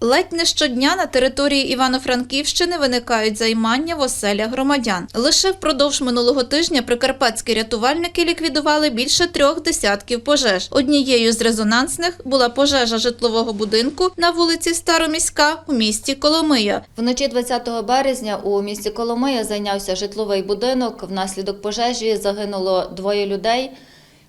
Ледь не щодня на території Івано-Франківщини виникають займання в оселях громадян. Лише впродовж минулого тижня прикарпатські рятувальники ліквідували більше трьох десятків пожеж. Однією з резонансних була пожежа житлового будинку на вулиці Староміська у місті Коломия. Вночі 20 березня у місті Коломия зайнявся житловий будинок. Внаслідок пожежі загинуло двоє людей.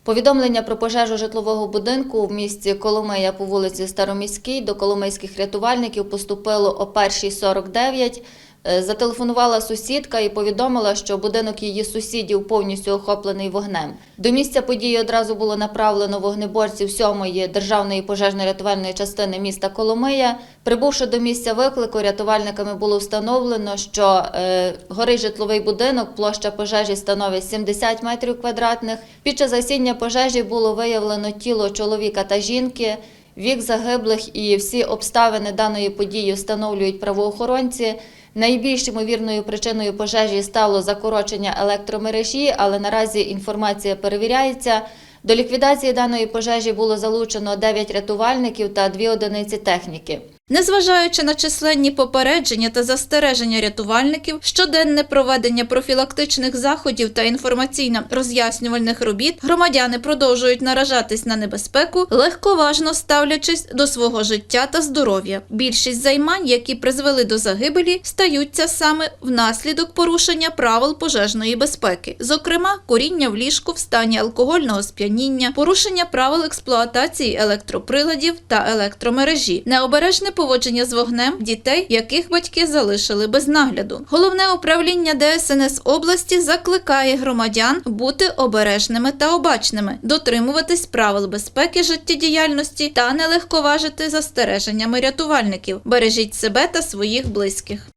Повідомлення про пожежу житлового будинку в місті Коломия по вулиці Староміській до коломийських рятувальників поступило о 1.49. Е, Зателефонувала сусідка і повідомила, що будинок її сусідів повністю охоплений вогнем. До місця події одразу було направлено вогнеборців 7-ї державної пожежно-рятувальної частини міста Коломия. Прибувши до місця виклику, рятувальниками було встановлено, що е, горить житловий будинок, площа пожежі становить 70 метрів квадратних. Під час гасіння пожежі було виявлено тіло чоловіка та жінки. Вік загиблих і всі обставини даної події встановлюють правоохоронці. Найбільш ймовірною причиною пожежі стало закорочення електромережі, але наразі інформація перевіряється. До ліквідації даної пожежі було залучено 9 рятувальників та 2 одиниці техніки. Незважаючи на численні попередження та застереження рятувальників, щоденне проведення профілактичних заходів та інформаційно-роз'яснювальних робіт, громадяни продовжують наражатись на небезпеку, легковажно ставлячись до свого життя та здоров'я. Більшість займань, які призвели до загибелі, стаються саме внаслідок порушення правил пожежної безпеки, зокрема, куріння в ліжку в стані алкогольного сп'яніння, порушення правил експлуатації електроприладів та електромережі, необережне поводження з вогнем дітей, яких батьки залишили без нагляду. Головне управління ДСНС області закликає громадян бути обережними та обачними, дотримуватись правил безпеки життєдіяльності та не легковажити застереженнями рятувальників. Бережіть себе та своїх близьких.